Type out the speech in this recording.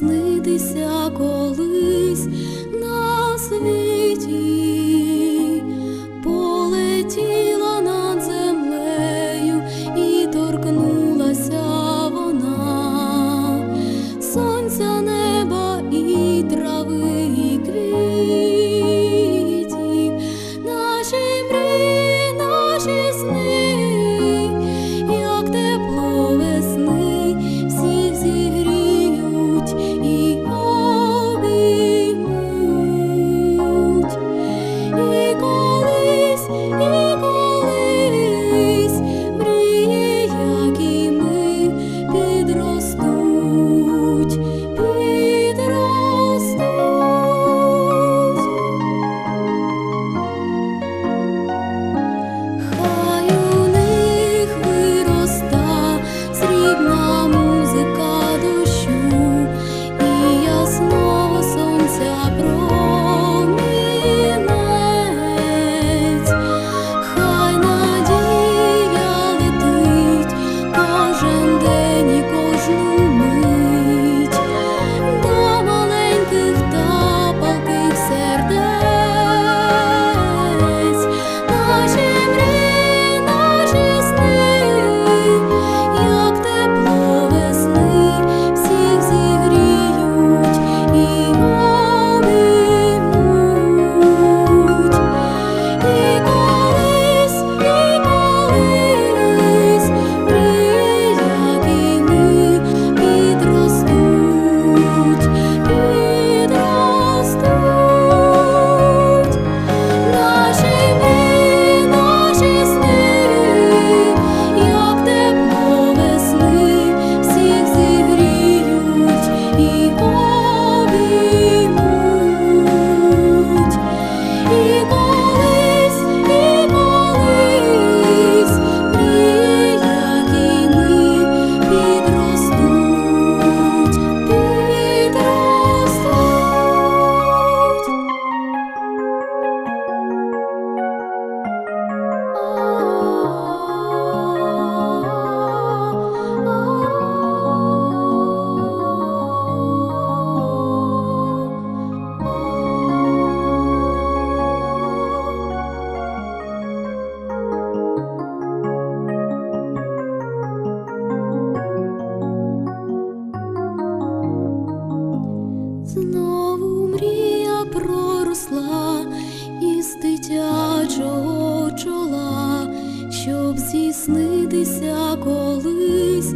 щоб здійснитися колись дитячого чола, щоб здійснитися колись